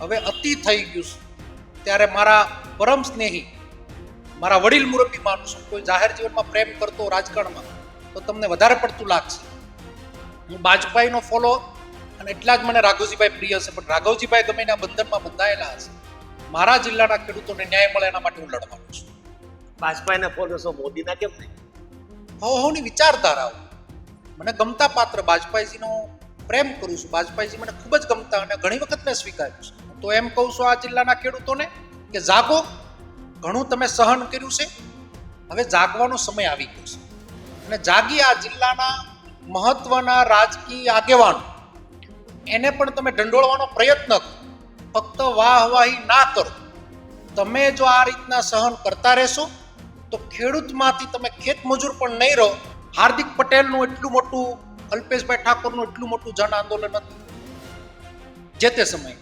હવે અતિ થઈ ગયું છે. ત્યારે મારા પરમ સ્નેહી મારા વડીલ મુરબ્બી માનું છું કોઈ જાહેર જીવનમાં પ્રેમ કરતો રાજકારણમાં તો તમને વધારે પડતું લાગશે. હું બાજપાઈનો ફોલો અને એટલા જ મને રાઘવજીભાઈ પ્રિય છે પણ રાઘવજીભાઈ ગમે એના બંધનમાં બંધાયેલા હશે. મારા જિલ્લાના ખેડૂતોને ન્યાય મળે એના માટે હું લડવાનો છું. બાજપાઈને ફોલો છો મોદીના કેમ નહીં? હવ હવની વિચારધારાઓ. મને ગમતા પાત્ર બાજપાઈજીનો પ્રેમ કરું છું. બાજપાઈજી મને ખૂબ જ ગમતા અને ઘણી વખત મેં સ્વીકાર્યું છે. તો એમ કહું છું આ જિલ્લાના ખેડૂતોને કે જાગો, ઘણું તમે સહન કર્યું છે. હવે જાગવાનો સમય આવી ગયો છે. અને જાગી આ જિલ્લાના મહત્વના રાજકીય આગેવાનો, એને પણ તમે ઢંઢોળવાનો પ્રયત્ન કરો. ફક્ત વાહવાહી ના કરો. તમે જો આ રીતના સહન કરતા રહેશો, તો ખેડૂતમાંથી તમે ખેત મજૂર પણ નહીં રહો. હાર્દિક પટેલનું એટલું મોટું, અલ્પેશભાઈ ઠાકોરનું એટલું મોટું જન આંદોલન હતું. જે તે સમયે.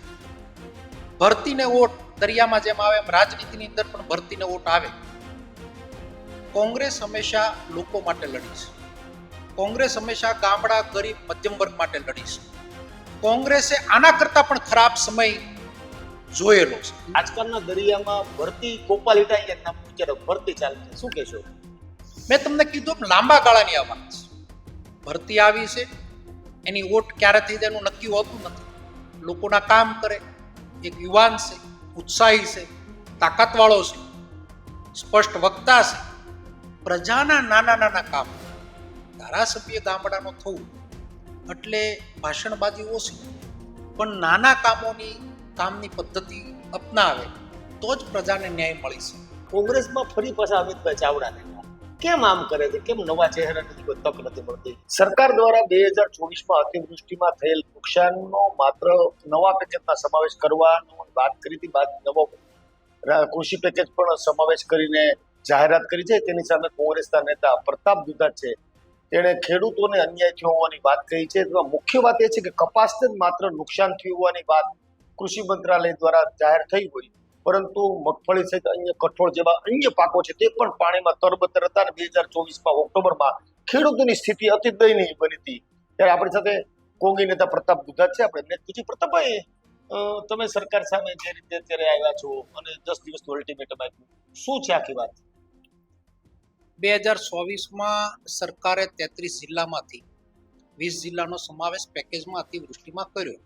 ભરતીને વોટ દરિયામાં જેમ આવે એમ રાજનીતિની અંદર પણ ભરતીને વોટ આવે. કોંગ્રેસ હંમેશા લોકો માટે લડી છે. કોંગ્રેસ હંમેશા ગામડા ગરીબ મધ્યમ વર્ગ માટે લડી છે. કોંગ્રેસે આના કરતા પણ ખરાબ સમય જોયેલો છે. આજકાલના દરિયામાં ભરતી ગોપાલ ઇટાલિયન નામ ભરતી ચાલે છે. શું કહેશો? મેં તમને કીધું લાંબા ગાળાની આ વાત છે. ભરતી આવી છે એની વોટ ક્યારે થઈ જાય એનું નક્કી હોતું નથી. લોકોના કામ કરે એક યુવાન છે, ઉત્સાહી છે, તાકાતવાળો છે, સ્પષ્ટ વક્તા છે. પ્રજાના નાના નાના કામ. ધારાસભ્ય ગામડાનો થવું એટલે ભાષણબાજી ઓછી પણ નાના કામોની કામની પદ્ધતિ અપનાવે તો જ પ્રજાને ન્યાય મળી શકે. કોંગ્રેસમાં ફરી પાછા અમિતભાઈ ચાવડાને. કેમ આમ કરે છે? કેમ નવા ચહેરાની કોઈ તક નથી મળતી? સરકાર દ્વારા બે હજાર ચોવીસમાં અતિવૃષ્ટિમાં થયેલ નુકસાનનો માત્ર નવા પેકેજમાં સમાવેશ કરવાનો વાત કરી હતી બાદ નવો કૃષિ પેકેજ પણ સમાવેશ કરીને જાહેરાત કરી છે. તેની સામે કોંગ્રેસના નેતા પ્રતાપ દુધા છે. તેણે ખેડૂતોને અન્યાય થયો હોવાની વાત કહી છે. તેમાં મુખ્ય વાત એ છે કે કપાસને માત્ર નુકસાન થયું હોવાની વાત કૃષિ મંત્રાલય દ્વારા જાહેર થઈ હોય. પરંતુ મગફળી સહિત અન્ય કઠોળ જેવા અન્ય પાકો છે તે પણ પાણીમાં તરબતર હતા અને બે હજાર ચોવીસમાં ઓક્ટોબરમાં ખેડૂતોની સ્થિતિ અતિ દયનીય બની હતી. ત્યારે આપણી સાથે કોંગી નેતા પ્રતાપ દુધાત છે. આપણે એમને પૂછી પ્રતાપભાઈ તમે સરકાર સામે જે રીતે અત્યારે આવ્યા છો અને દસ દિવસનું અલ્ટિમેટમ આપ્યું, શું છે આખી વાત? બે હજાર ચોવીસમાં સરકારે તેત્રીસ જિલ્લામાંથી વીસ જિલ્લાનો સમાવેશ પેકેજમાં અતિવૃષ્ટિમાં કર્યો.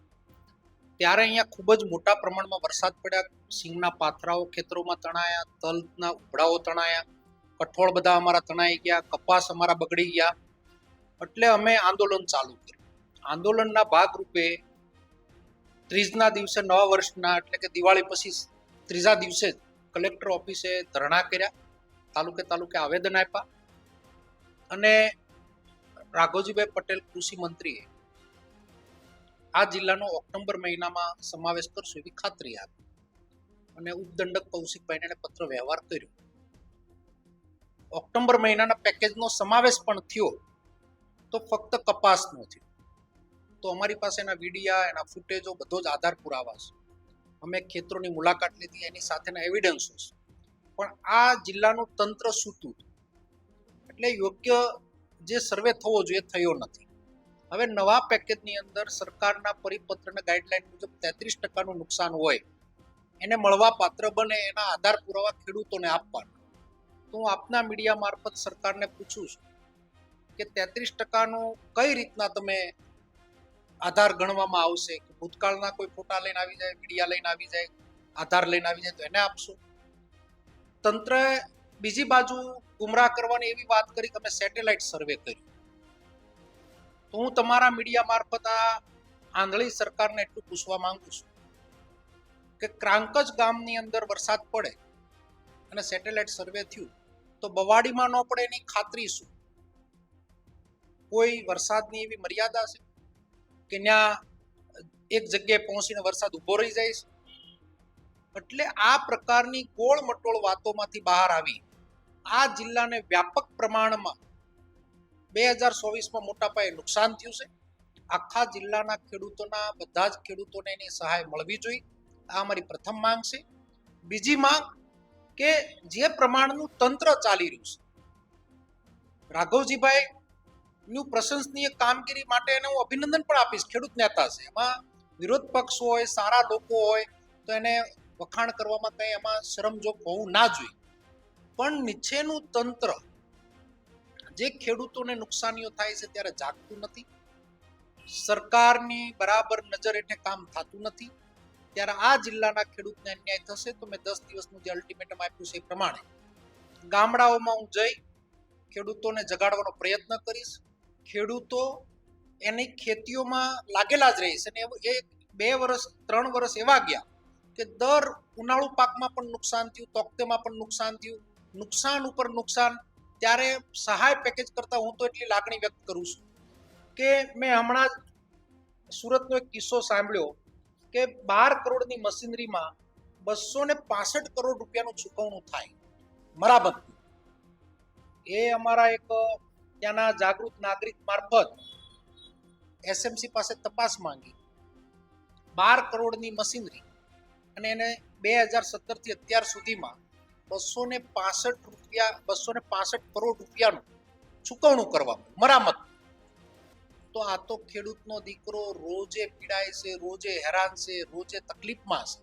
ત્યારે અહીંયા ખૂબ જ મોટા પ્રમાણમાં વરસાદ પડ્યા. સિંગના પાથરાઓ ખેતરોમાં તણાયા, તલના ઉભડાઓ તણાયા, કઠોળ બધા અમારા તણાઈ ગયા, કપાસ અમારા બગડી ગયા. એટલે અમે આંદોલન ચાલુ કર્યું. આંદોલનના ભાગરૂપે ત્રીજના દિવસે નવા વર્ષના, એટલે કે દિવાળી પછી ત્રીજા દિવસે જ કલેક્ટર ઓફિસે ધરણા કર્યા. તાલુકે તાલુકે આવેદન આપ્યા. અને રાઘોજીભાઈ પટેલ કૃષિ મંત્રીએ આ જિલ્લાનો ઓક્ટોબર મહિનામાં સમાવેશ કરશો એવી ખાતરી આપી. અને ઉપદંડક કૌશિકભાઈને એણે પત્ર વ્યવહાર કર્યો. ઓક્ટોબર મહિનાના પેકેજનો સમાવેશ પણ થયો તો ફક્ત કપાસનો થયો. તો અમારી પાસે એના વિડિયા, એના ફૂટેજો બધો જ આધાર પુરાવા છે. અમે ખેતરોની મુલાકાત લીધી, એની સાથેના એવિડન્સો છે. પણ આ જિલ્લાનું તંત્ર સૂતું. એટલે યોગ્ય જે સર્વે થવો જોઈએ થયો નથી. હવે નવા પેકેજની અંદર સરકારના પરિપત્રના ગાઈડલાઈન મુજબ તેત્રીસ ટકાનું નુકસાન હોય, એને મળવા પાત્ર બને એના આધાર પુરાવા ખેડૂતોને આપવાના. તો હું આપના મીડિયા મારફત સરકારને પૂછું છું કે તેત્રીસ ટકાનું કઈ રીતના તમે આધાર ગણવામાં આવશે? કે ભૂતકાળના કોઈ ફોટા લઈને આવી જાય મીડિયા લઈને આવી જાય, આધાર લઈને આવી જાય તો એને આપશો? તંત્રએ બીજી બાજુ ગુમરાહ કરવાની એવી વાત કરી કે અમે સેટેલાઇટ સર્વે કર્યું. તો હું તમારા મીડિયા મારફત આ આંધળી સરકારને એટલું પૂછવા માંગુ છું કે ક્રાંકજ ગામની અંદર વરસાદ પડે અને સેટેલાઇટ સર્વે થયું, તો બવાડીમાં ન પડે એની ખાતરી શું? કોઈ વરસાદની એવી મર્યાદા છે કે ત્યાં એક જગ્યાએ પહોંચીને વરસાદ ઊભો રહી જાય છે? એટલે આ પ્રકારની ગોળ મટોળ વાતોમાંથી બહાર આવી. આ જિલ્લાને વ્યાપક પ્રમાણમાં બે હજાર ચોવીસમાં મોટા પાયે નુકસાન થયું છે. આખા જિલ્લાના ખેડૂતોના, બધા જ ખેડૂતોને એની સહાય મળવી જોઈએ. આ અમારી પ્રથમ માંગ છે. બીજી માંગ કે જે પ્રમાણનું તંત્ર ચાલી રહ્યું છે. રાઘવજીભાઈ નું પ્રશંસનીય કામગીરી માટે એને હું અભિનંદન પણ આપીશ. ખેડૂત નેતા છે. એમાં વિરોધ પક્ષ હોય, સારા લોકો હોય, તો એને વખાણ કરવામાં કંઈ એમાં શરમજોગ હોવું ના જોઈએ. પણ નીચેનું તંત્ર જે ખેડૂતોને નુકસાનીઓ થાય છે ત્યારે જાગતું નથી. સરકારની બરાબર નજર હેઠે કામ થતું નથી. ત્યારે આ જિલ્લાના ખેડૂતને અન્યાય થશે તો મેં દસ દિવસનું જે અલ્ટિમેટમ આપ્યું છે એ પ્રમાણે ગામડાઓમાં હું જઈ ખેડૂતોને જગાડવાનો પ્રયત્ન કરીશ. ખેડૂતો એની ખેતીઓમાં લાગેલા જ રહીશ અને એ બે વર્ષ ત્રણ વર્ષ એવા ગયા કે દર ઉનાળુ પાકમાં પણ નુકસાન થયું તોકતેમાં પણ નુકસાન થયું. નુકસાન ઉપર નુકસાન ત્યારે સહાય પેકેજ કરતા હું તો એટલી લાગણી વ્યક્ત કરું છું કે મેં હમણાં જ સુરતનો એક કિસ્સો સાંભળ્યો કે બાર કરોડની મશીનરીમાં બસો ને પાસઠ કરોડ રૂપિયાનું ચૂકવણું થાય. બરાબર એ અમારા એક ત્યાંના જાગૃત નાગરિક મારફત એસએમસી પાસે તપાસ માંગી. બાર કરોડની મશીનરી અને એને બે હજાર સત્તરથી અત્યાર સુધીમાં બસો ને પાસઠ રૂપિયા બસો ને પાસઠ કરોડ રૂપિયાનું ચૂકવણું કરવામાં મરામત. તો આ તો ખેડૂતનો દીકરો રોજે પીડાય છે, રોજે હેરાન છે, રોજે તકલીફમાં છે.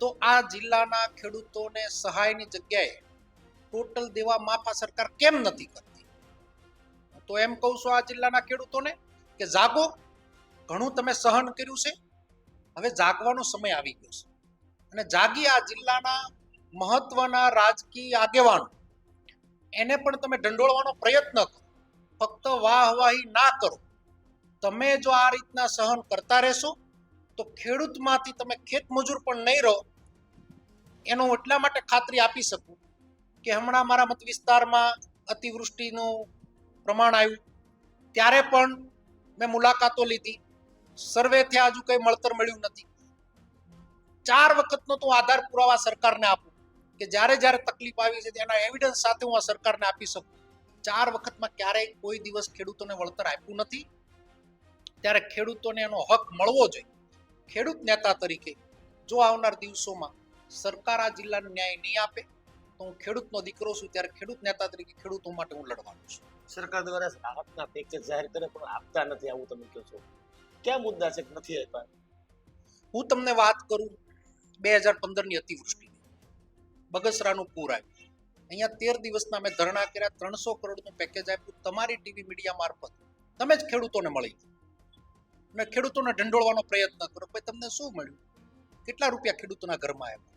તો આ જિલ્લાના ખેડૂતોને સહાયની જગ્યાએ ટોટલ દેવા માફા સરકાર કેમ નથી કરતી? તો એમ કહું છું આ જિલ્લાના ખેડૂતોને કે જાગો, ઘણું તમે સહન કર્યું છે, હવે જાગવાનો સમય આવી ગયો છે. અને જાગી આ જિલ્લાના મહત્વના રાજકીય આગેવાનો. એને પણ તમે ઢંઢોળવાનો પ્રયત્ન કરો. ફક્ત વાહવાહી ના કરો. તમે જો આ રીતના સહન કરતા રહેશો, તો ખેડૂતમાંથી તમે ખેત મજૂર પણ નહીં રહો. એનો એટલા માટે ખાતરી આપી શકું કે હમણાં મારા મત વિસ્તારમાં અતિવૃષ્ટિનું પ્રમાણ આવ્યું. ત્યારે પણ મેં મુલાકાતો લીધી. સર્વે થયા હજુ કંઈ મળતર મળ્યું નથી. ચાર વખતનો તો આધાર પુરાવા સરકારને આપું. કે જ્યારે જ્યારે તકલીફ આવી છે તેના એવિડન્સ સાથે હું આ સરકારને આપી શકું. ચાર વખતમાં ક્યારેય કોઈ દિવસ ખેડૂતોને વળતર આપ્યું નથી. ત્યારે ખેડૂતોને એનો હક મળવો જોઈએ. ખેડૂત નેતા તરીકે જો આવનાર દિવસોમાં સરકાર આ જિલ્લાને ન્યાય નહીં આપે તો હું ખેડૂતનો દીકરો છું ત્યારે ખેડૂત નેતા તરીકે ખેડૂતો માટે હું લડવાનો છું. સરકાર દ્વારા રાહતના પેકેજ જાહેર કરે પણ આપતા નથી આવું તમે કહો છો. ક્યાં મુદ્દા છે? નથી આપ્યા? હું તમને વાત કરું બે હજાર પંદરની અતિવૃષ્ટિની બગસરાનું પૂર આવ્યું. અહીંયા તેર દિવસના અમે ધરણા કર્યા, ત્રણસો કરોડનું પેકેજ આપ્યું, તમારી ટીવી મીડિયા મારફત. તમે જ ખેડૂતોને મળી અને ખેડૂતોને ઢંઢોળવાનો પ્રયત્ન કરો ભાઈ તમને શું મળ્યું? કેટલા રૂપિયા ખેડૂતોના ઘરમાં આવ્યા?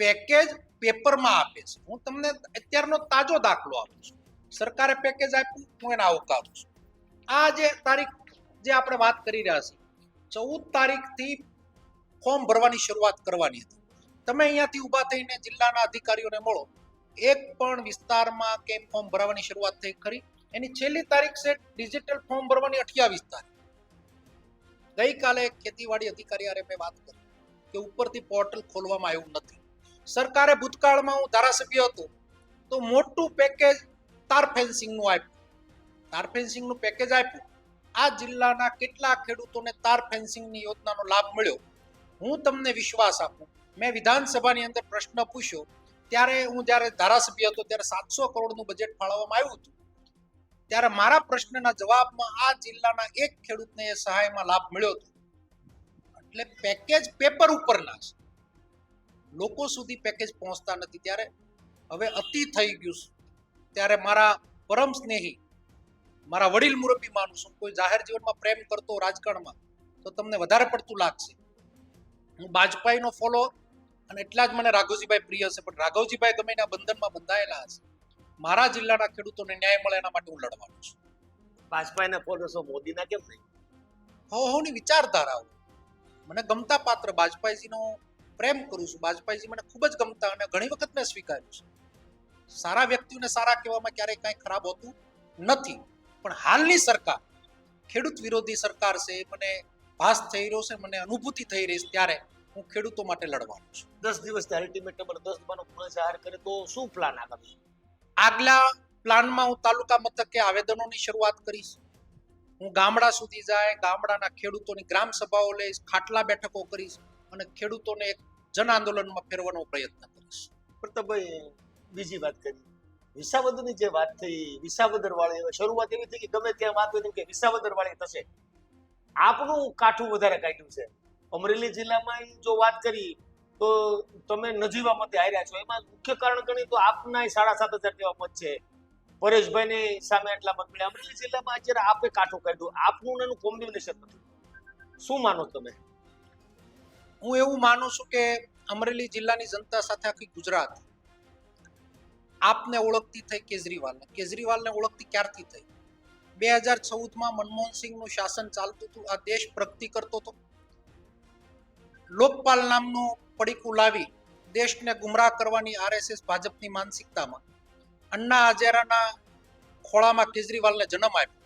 પેકેજ પેપરમાં આપે છે. હું તમને અત્યારનો તાજો દાખલો આપું છું. સરકારે પેકેજ આપ્યું, હું એને આવકારું છું. આ જે તારીખ જે આપણે વાત કરી રહ્યા છીએ, ચૌદ તારીખથી ફોર્મ ભરવાની શરૂઆત કરવાની હતી. તમે અહીંયાથી ઊભા થઈને જિલ્લાના અધિકારીઓને મળો. એક પણ વિસ્તારમાં કેમ ફોર્મ ભરવાની શરૂઆત થઈ ખરી? એની છેલ્લી તારીખ છે ડિજિટલ ફોર્મ ભરવાની અઠ્યાવીસ તારીખ. ગઈકાલે ખેતીવાડી અધિકારી આરે મેં વાત કરી કે ઉપરથી પોર્ટલ ખોલવામાં આવ્યું નથી. સરકારે ભૂતકાળમાં હું ધારાસભ્ય હતો, તો મોટું પેકેજ તાર ફેન્સિંગનું આપ્યું. તાર ફેન્સિંગનું પેકેજ આપ્યું. આ જિલ્લાના કેટલા ખેડૂતોને તાર ફેન્સિંગની યોજનાનો લાભ મળ્યો? હું તમને વિશ્વાસ આપું મેં વિધાનસભાની અંદર પ્રશ્ન પૂછ્યો. ત્યારે હું જ્યારે ધારાસભ્ય હતો, ત્યારે સાતસો કરોડનું બજેટ ફાળવવામાં આવ્યું હતું. ત્યારે મારા પ્રશ્નના જવાબમાં આ જિલ્લાના એક ખેડૂતને એ સહાયમાં લાભ મળ્યો હતો. એટલે પેકેજ પેપર ઉપરના છે. લોકો સુધી પેકેજ પહોંચતા નથી. ત્યારે હવે અતિ થઈ ગયું ત્યારે મારા પરમ સ્નેહી, મારા વડીલ મુરબ્બી માનું છું, કોઈ જાહેર જીવનમાં પ્રેમ કરતો રાજકારણમાં, તો તમને વધારે પડતું લાગશે. હું બાજપાઈનો ફોલો અને એટલા જ મને રાઘવજીભાઈ પ્રિય છે. પણ રાઘવજીભાઈ ગમે એના બંધનમાં બંધાયેલા હશે. મારા જિલ્લાના ખેડૂતોને ન્યાય મળે એના માટે હું લડવાનો છું. વાજપેયીના ફોટો મોદીના કેમ નહીં? હો હોની વિચારધારાઓ. મને ગમતા પાત્ર બાજપાઈજીનો પ્રેમ કરું છું. બાજપાઈજી મને ખૂબ જ ગમતા અને ઘણી વખત મેં સ્વીકાર્યું છે. સારા વ્યક્તિઓને સારા કહેવામાં ક્યારેય કાંઈ ખરાબ હોતું નથી. પણ હાલની સરકાર ખેડૂત વિરોધી સરકાર છે મને ભાસ થઈ રહ્યો છે મને અનુભૂતિ થઈ રહી છે ત્યારે હું ખેડૂતો માટે લડવાનો છું. દસ દિવસ અલ્ટિમેટમ અને દસ દિવાનો પુનઃ જાહેર કરે તો શું પ્લાન આગળ? આગલા પ્લાનમાં હું તાલુકા મથકે આવેદનોની શરૂઆત કરીશ. હું ગામડા સુધી જાય ગામડાના ખેડૂતોની ગ્રામ સભાઓ લઈશ ખાટલા બેઠકો કરીશ અને ખેડૂતોને એક જન આંદોલનમાં ફેરવાનો પ્રયત્ન કરીશ. પ્રતાપભાઈ બીજી વાત કરી. વિસાવદરની જે વાત થઈ વિસાવદર વાળી શરૂઆત એવી થઈ કે ગમે ત્યાં વાત હોય કે વિસાવદર વાળી થશે. આપનું કાઠું વધારે કાઢ્યું છે. અમરેલી જિલ્લામાં જો વાત કરી, તો તમે નજીવા મતે હાર્યા છો. એમાં મુખ્ય કારણ ગણી તો આપના સાડા સાત હજાર જેવા મત છે. પરેશભાઈની સામે એટલા મત મળ્યા. અમરેલી જિલ્લામાં અત્યારે આપે કાઠું કાઢ્યું. આપનું એનું કોમ્બિનેશન શું માનો તમે? હું એવું માનું છું કે અમરેલી જિલ્લાની જનતા સાથે આખી ગુજરાત આપને ઓળખતી થઈ કેજરીવાલને. કેજરીવાલને ઓળખતી ક્યારથી થઈ? બે હજાર ચૌદમાં મનમોહન સિંહનું શાસન ચાલતું હતું. આ દેશ પ્રગતિ કરતો હતો. લોકપાલ નામનું પડીકું લાવી દેશને ગુમરાહ કરવાની આરએસએસ ભાજપની માનસિકતામાં અન્ના હજારાના ખોળામાં કેજરીવાલને જન્મ આપ્યો.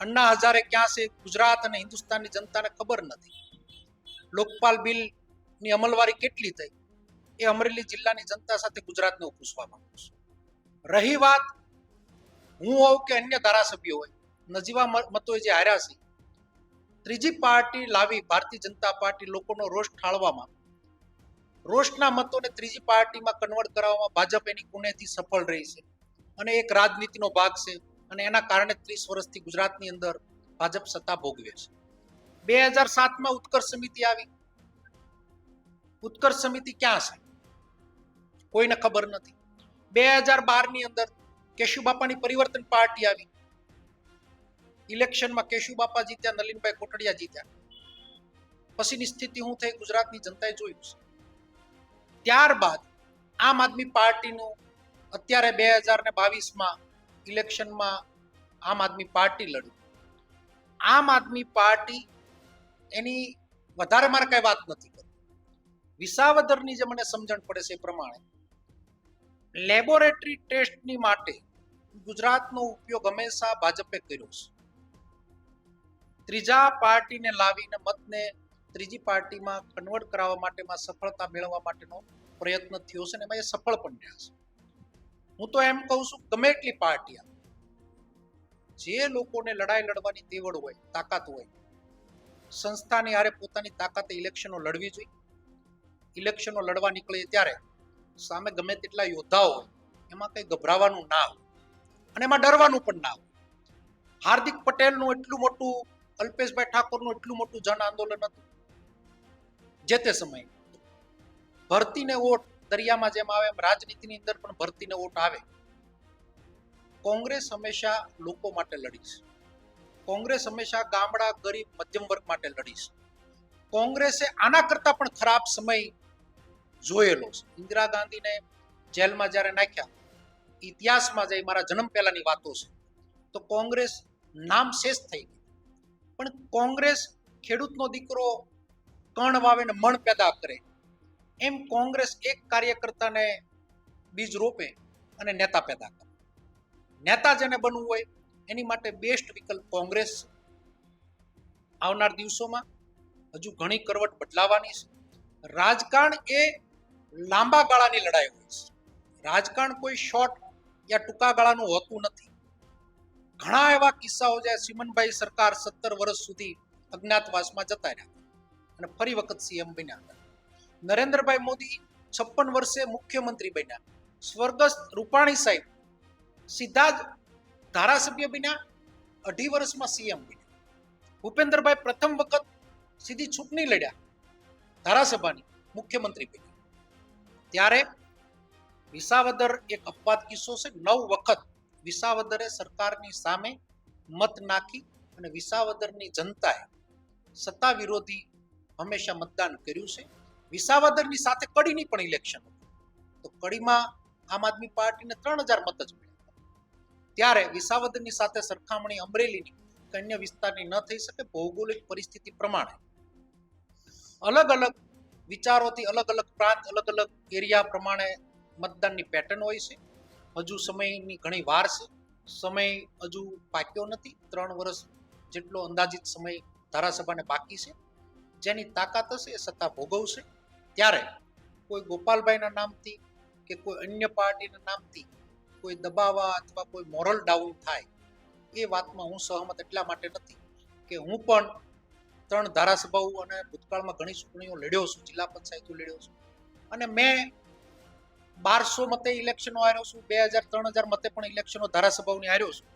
અન્ના હજારે ક્યાં છે ગુજરાત અને હિન્દુસ્તાનની જનતાને ખબર નથી. લોકપાલ બિલની અમલવારી કેટલી થઈ એ અમરેલી જિલ્લાની જનતા સાથે ગુજરાતને પૂછવા માંગુ છું. રહી વાત હું હોઉં કે અન્ય ધારાસભ્યો હોય, નજીવા મતોએ જે હાર્યા છે ત્રીજી પાર્ટી લાવી ભારતીય જનતા પાર્ટી લોકોનો રોષ ઠાળવામાં રોષના મતોને ત્રીજી પાર્ટીમાં કન્વર્ટ કરાવવામાં ભાજપ એની કુનેથી સફળ રહી છે. અને એક રાજનીતિનો ભાગ છે અને એના કારણે ત્રીસ વર્ષથી ગુજરાતની અંદર ભાજપ સત્તા ભોગવે છે. બે હજાર સાતમાં ઉત્કર્ષ સમિતિ આવી. ઉત્કર્ષ સમિતિ ક્યાં છે? કોઈને ખબર નથી. બે હજાર બારની અંદર કેશુબાપાની પરિવર્તન પાર્ટી આવી. ઇલેક્શનમાં કેશુબાપા જીત્યા, નલિનભાઈ કોટડિયા જીત્યા. પછીની સ્થિતિ શું થઈ? ગુજરાતની જનતાએ જોયું છે. ત્યારબાદ આમ આદમી પાર્ટીનું અત્યારે બે હજાર ને બાવીસમાં ઇલેક્શનમાં આમ આદમી પાર્ટી લડ્યું. આમ આદમી પાર્ટી એની વધારે મારે કઈ વાત નથી કરવી. વિસાવદરની જે મને સમજણ પડે છે એ પ્રમાણે, લેબોરેટરી ટેસ્ટની માટે ગુજરાતનો ઉપયોગ હંમેશા ભાજપે કર્યો છે. ત્રીજા પાર્ટીને લાવીને મતને ત્રીજી પાર્ટીમાં કન્વર્ટ કરાવવા માટેમાં સફળતા મેળવવા માટેનો પ્રયત્ન થયો છે અને એમાં એ સફળ પણ રહ્યા છે. હું તો એમ કહું છું, ગમે એટલી પાર્ટી આવે, જે લોકોને લડાઈ લડવાની તેવડ હોય, તાકાત હોય, સંસ્થાની હારે પોતાની તાકાતે ઇલેક્શનો લડવી જોઈએ. ઇલેક્શનો લડવા નીકળે ત્યારે સામે ગમે તેટલા યોદ્ધાઓ હોય, એમાં કંઈ ગભરાવાનું ના હોય અને એમાં ડરવાનું પણ ના હોય. હાર્દિક પટેલનું એટલું મોટું અલ્પેશભાઈ ઠાકોરનું એટલું મોટું જન આંદોલન હતું જે તે સમયે. ભરતીને વોટ દરિયામાં જેમ આવે એમ રાજનીતિની અંદર પણ ભરતીને વોટ આવે. કોંગ્રેસ હંમેશા લોકો માટે લડીશ. કોંગ્રેસ હંમેશા ગામડા, ગરીબ, મધ્યમ વર્ગ માટે લડીશ. કોંગ્રેસે આના કરતા પણ ખરાબ સમય જોયેલો છે. ઇન્દિરા ગાંધીને જેલમાં જ્યારે નાખ્યા, ઇતિહાસમાં જઈ મારા જન્મ પહેલાની વાતો છે. તો કોંગ્રેસ નામ શેષ થઈ ગઈ. પણ કોંગ્રેસ ખેડૂતનો દીકરો કણ વાવે ને મણ પેદા કરે. એમ કોંગ્રેસ એક કાર્યકર્તાને બીજ રોપે અને નેતા પેદા કરે. નેતા જેને બનવું હોય, એની માટે બેસ્ટ વિકલ્પ કોંગ્રેસ આવનાર દિવસોમાં. હજુ ઘણી કરવટ બદલાવાની છે. રાજકારણ એ લાંબા ગાળાની લડાઈ હોય છે. રાજકારણ કોઈ શોર્ટ યા ટૂંકા ગાળાનું હોતું નથી. ઘણા એવા કિસ્સાઓ છે સિમનભાઈ સરકાર સત્તર વર્ષ સુધી અજ્ઞાતવાસમાં જતા રહ્યા અને ફરી વખત સીએમ બન્યા હતા. નરેન્દ્રભાઈ મોદી છપ્પન વર્ષે મુખ્યમંત્રી બન્યા. સ્વર્ગસ્થ રૂપાણી સાહેબ સીધા જ ધારાસભ્ય બન્યા, અઢી વર્ષમાં સીએમ બન્યા. ભૂપેન્દ્રભાઈ પ્રથમ વખત સીધી ચૂંટણી લડ્યા, ધારાસભાની મુખ્યમંત્રી બન્યા. ત્યારે વિસાવદર એક અપવાદ કિસ્સો છે, નવ વખત વિસાવદરે સરકારની સામે મત નાખી અને વિસાવદરની જનતાએ સત્તા વિરોધી હંમેશા મતદાન કર્યું છે. વિસાવદરની સાથે કડીની પણ ઇલેક્શન હતું. તો કડીમાં આમ આદમી પાર્ટીને ત્રણ હજાર મત જ મળ્યા ત્યારે વિસાવદરની સાથે સરખામણી અમરેલીની અન્ય વિસ્તારની ન થઈ શકે ભૌગોલિક પરિસ્થિતિ પ્રમાણે. અલગ અલગ વિચારોથી અલગ અલગ પ્રાંત, અલગ અલગ એરિયા પ્રમાણે મતદાનની પેટર્ન હોય છે. હજુ સમયની ઘણી વાર છે. સમય હજુ પાક્યો નથી. ત્રણ વર્ષ જેટલો અંદાજિત સમય ધારાસભાને બાકી છે. જેની તાકાત હશે એ સત્તા ભોગવશે. ત્યારે કોઈ ગોપાલભાઈના નામથી કે કોઈ અન્ય પાર્ટીના નામથી કોઈ દબાવા અથવા કોઈ મોરલ ડાઉન થાય એ વાતમાં હું સહમત એટલા માટે નથી કે હું પણ ત્રણ ધારાસભાઓ અને ભૂતકાળમાં ઘણી ચૂંટણીઓ લડ્યો છું, જિલ્લા પંચાયતો લડ્યો છું. અને મેં બારસો મતે ઇલેક્શનો હાર્યો છું બે હજાર ત્રણ હજાર મતે પણ ઇલેક્શનો ધારાસભાઓની હાર્યો છું.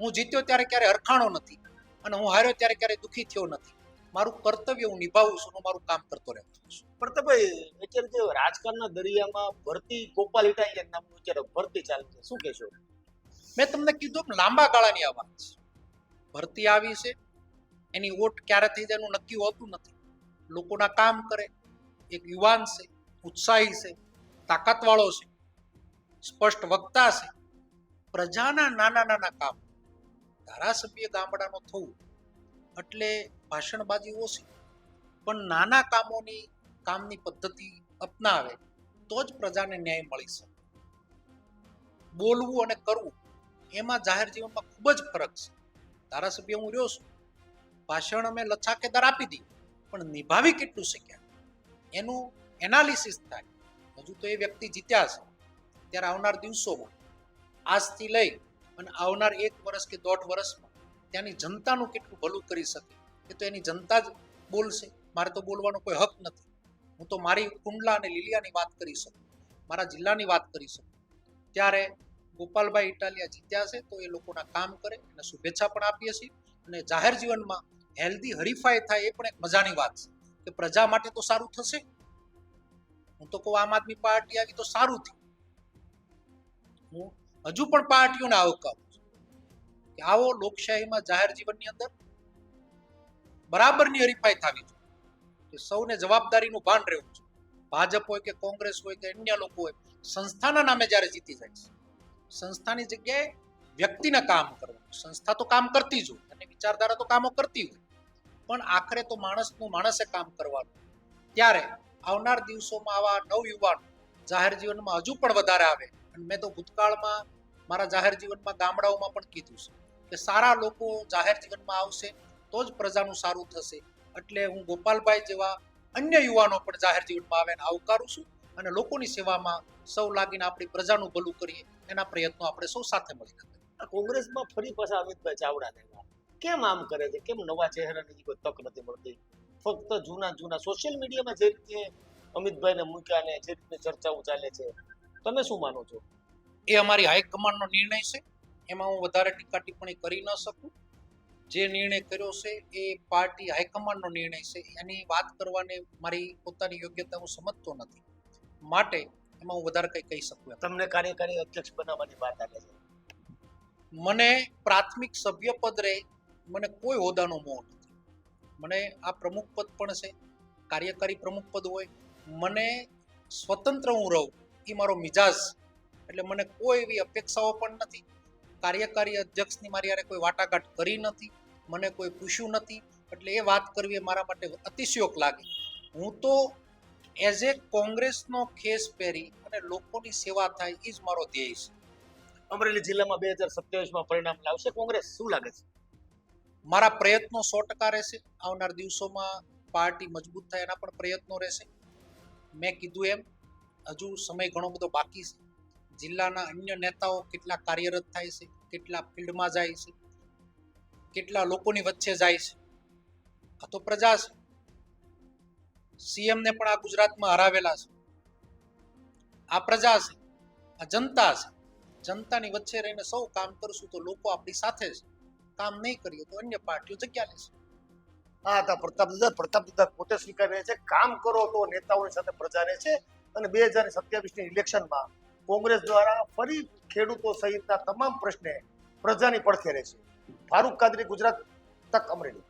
હું જીત્યો ત્યારે ક્યારે હરખાણો નથી અને હું હાર્યો ત્યારે ક્યારે દુઃખી થયો નથી. મારું કર્તવ્ય હું નિભાવું છું હું મારું કામ કરતો રહેતો છું. પ્રતાપભાઈ અત્યારે જે રાજકારણના દરિયામાં ભરતી ગોપાલ ઇટાલિયન નામનું અત્યારે ભરતી ચાલે છે. શું કહેશો? મેં તમને કીધું લાંબા ગાળાની આ વાત છે. ભરતી આવી છે એની ઓટ ક્યારે થઈ જાય એનું નક્કી હોતું નથી. લોકોના કામ કરે એક યુવાન છે ઉત્સાહી છે તાકાતવાળો છે સ્પષ્ટ વક્તા છે, પ્રજાના નાના નાના કામ. ધારાસભ્ય ગામડાનો થવું એટલે ભાષણબાજી ઓછી પણ નાના કામોની, કામની પદ્ધતિ અપનાવે તો જ પ્રજાને ન્યાય મળી શકે. બોલવું અને કરવું એમાં જાહેર જીવનમાં ખૂબ જ ફરક છે. ધારાસભ્ય હું રહ્યો છું, ભાષણ અમે લચ્છાકેદાર આપી દીધું પણ નિભાવી કેટલું શક્યા? એનું એનાલિસિસ થાય. હજુ તો એ વ્યક્તિ જીત્યા છે ત્યારે આવનાર દિવસોમાં, આજથી લઈ અને આવનાર એક વર્ષ કે દોઢ વર્ષમાં ત્યાંની જનતાનું કેટલું ભલું કરી શકે, એ તો એની જનતા જ બોલશે. મારે તો બોલવાનો કોઈ હક નથી. હું તો મારી કુંડલા અને લીલિયાની વાત કરી શકું. મારા જિલ્લાની વાત કરી શકું. ત્યારે ગોપાલભાઈ ઇટાલિયા જીત્યા છે તો એ લોકોના કામ કરે અને શુભેચ્છા પણ આપીએ છીએ અને જાહેર જીવનમાં હેલ્ધી હરીફાઈ થાય એ પણ એક મજાની વાત છે કે પ્રજા માટે તો સારું થશે. હું તો કહું, આમ આદમી પાર્ટી આવી તો સારું થયું. હું હજુ પણ પાર્ટીઓને આવકારું કે આવો લોકશાહીમાં જાહેર જીવનની અંદર બરાબરની હરીફાઈ થવી જોઈએ. કે સૌને જવાબદારીનું ભાન રહેવું છે ભાજપ હોય કે કોંગ્રેસ હોય કે અન્ય લોકો હોય, સંસ્થાના નામે જ્યારે જીતી જાય છે, સંસ્થાની જગ્યાએ વ્યક્તિને કામ કરવું સંસ્થા તો કામ કરતી જ હોય, અને વિચારધારા તો કામો કરતી હોય. પણ આખરે તો માણસનું માણસે કામ કરવાનું. ત્યારે આવનાર દિવસોમાં આવા નવયુવાન જાહેર જીવનમાં હજુ પણ વધારે આવે. અને મેં તો ભૂતકાળમાં મારા જાહેર જીવનમાં ગામડાઓમાં પણ કીધું છે કે સારા લોકો જાહેર જીવનમાં આવશે તો જ પ્રજાનું સારું થશે. એટલે હું ગોપાલભાઈ જેવા અન્ય યુવાનો પણ જાહેર જીવનમાં આવે આવકારું છું અને લોકોની સેવામાં સૌ લાગીને આપણી પ્રજાનું ભલું કરીએ એના પ્રયત્નો આપણે સૌ સાથે મળીને કરીએ. કોંગ્રેસમાં ફરી પાછા અમિતભાઈ ચાવડા કેમ આમ કરે છે? કેમ નવા ચહેરાની કોઈ તક નથી મળતી? ફક્ત જૂના જૂના સોશિયલ મીડિયામાં જે રીતે અમિતભાઈને મૂક્યા ને જે રીતે ચર્ચાઓ ચાલે છે તમે શું માનો છો? એ અમારી હાઈકમાન્ડનો નિર્ણય છે. એમાં હું વધારે ટીકા ટિપ્પણી કરી ન શકું. જે નિર્ણય કર્યો છે એ પાર્ટી હાઈકમાન્ડનો નિર્ણય છે. એની વાત કરવાને મારી પોતાની યોગ્યતા હું સમજતો નથી. માટે એમાં હું વધારે કંઈ કહી શકું તમને કાર્યકારી અધ્યક્ષ બનાવવાની વાત આવે છે. મને પ્રાથમિક સભ્ય પદ રહે. મને કોઈ હોદ્દાનો મોહ નથી. મને આ પ્રમુખ પદ પણ છે, કાર્યકારી પ્રમુખ પદ હોય, મને સ્વતંત્ર હું રહું એ મારો મિજાજ. એટલે મને કોઈ એવી અપેક્ષાઓ પણ નથી. કાર્યકારી અધ્યક્ષની મારી યારે કોઈ વાટાઘાટ કરી નથી, મને કોઈ પૂછ્યું નથી. એટલે એ વાત કરવી એ મારા માટે અતિશયોક લાગે. હું તો એઝ એ કોંગ્રેસનો ખેસ પહેરી અને લોકોની સેવા થાય એ જ મારો ધ્યેય છે. અમરેલી જિલ્લામાં બે હજાર સત્યાવીસમાં પરિણામ લાવશે કોંગ્રેસ? શું લાગે છે? મારા પ્રયત્નો સો ટકા રહેશે. આવનાર દિવસોમાં પાર્ટી મજબૂત થાય એના પણ પ્રયત્નો રહેશે. મેં કીધું એમ, હજુ સમય ઘણો બધો બાકી છે. જિલ્લાના અન્ય નેતાઓ કેટલા કાર્યરત થાય છે, કેટલા ફિલ્ડમાં જાય છે, કેટલા લોકોની વચ્ચે જાય છે. આ તો પ્રજા છે. સીએમને પણ આ ગુજરાતમાં હરાવેલા છે. આ પ્રજા છે, આ જનતા છે. જનતાની વચ્ચે રહીને સૌ કામ કરશું તો લોકો આપણી સાથે છે. કામ નહીં કરીએ તો અન્ય પાર્ટીઓ જગ્યા લેશે. હા હતા પ્રતાપ દાદા પ્રતાપ દાદા પોતે સ્વીકારે છે, કામ કરો તો નેતાઓની સાથે પ્રજાને છે અને બે હજાર સત્યાવીસની ઇલેક્શનમાં કોંગ્રેસ દ્વારા ફરી ખેડૂતો સહિતના તમામ પ્રશ્ને પ્રજાની પડખે રહેશે. ફારૂક કાદરી, ગુજરાત તક અમરેલી.